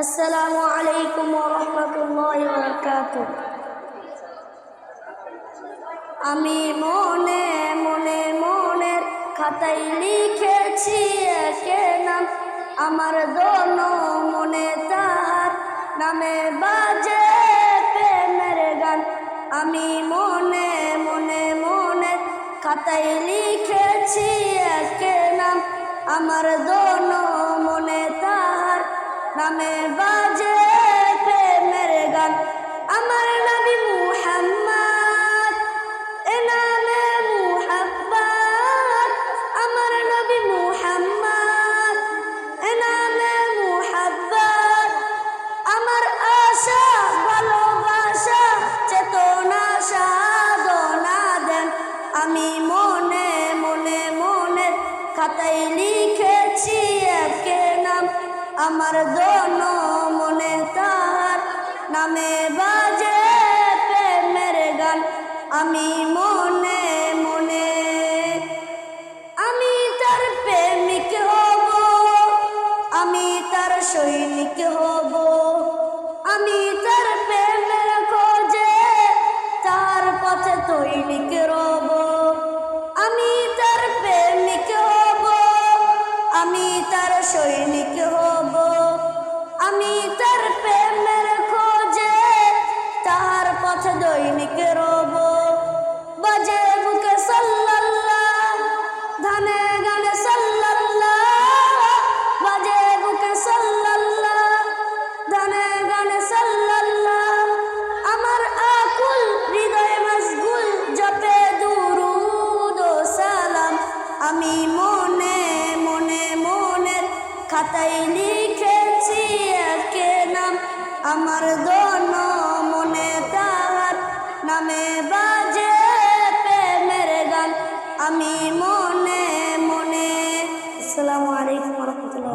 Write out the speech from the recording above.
আসসালামু আলাইকুম রহমতুল্লাহ আমি মনে মনে মনের খাতায় লিখেছি একে নাম। আমার দোনো মনে তাহার নামে বাজে প্রেমের গান। আমি মনে মনে মনে খাতায় লিখেছি একে নাম। আমার দোনো নামে বাজে প্রেমের গান। আমার নবী মুহাম্মদ, এ নামে মুহাব্বত। আমার নবী মুহাম্মদ, এ নামে মুহাব্বত। আমার আশা, ভালোবাসা, চেতনা, সাধনা দেন। আমি মনে মনে মনে খাতায় লিখেছি একে আমার দোনো মনে তাহার নামে বাজে প্রেমের গান। আমি মনে মনে, আমি তার প্রেমিক হব, আমি তার সৈনিক হব। আমি তার প্রেমের খোঁজে তার পথে তৈনিক বুকে সাল্লাল্লাহ, ধানে গানে সাল্লাল্লাহ। বাজে বুকে সাল্লাল্লাহ, ধানে গানে সাল্লাল্লাহ। আমার আকুল হৃদয় মশগুল জপে দুরুদ সালাম। আমি মনে মনে মনের খাতায় লিখেছি একে নাম। আমার আমি মনে মনে আসসালামু আলাইকুম রহমতুল্লাহ।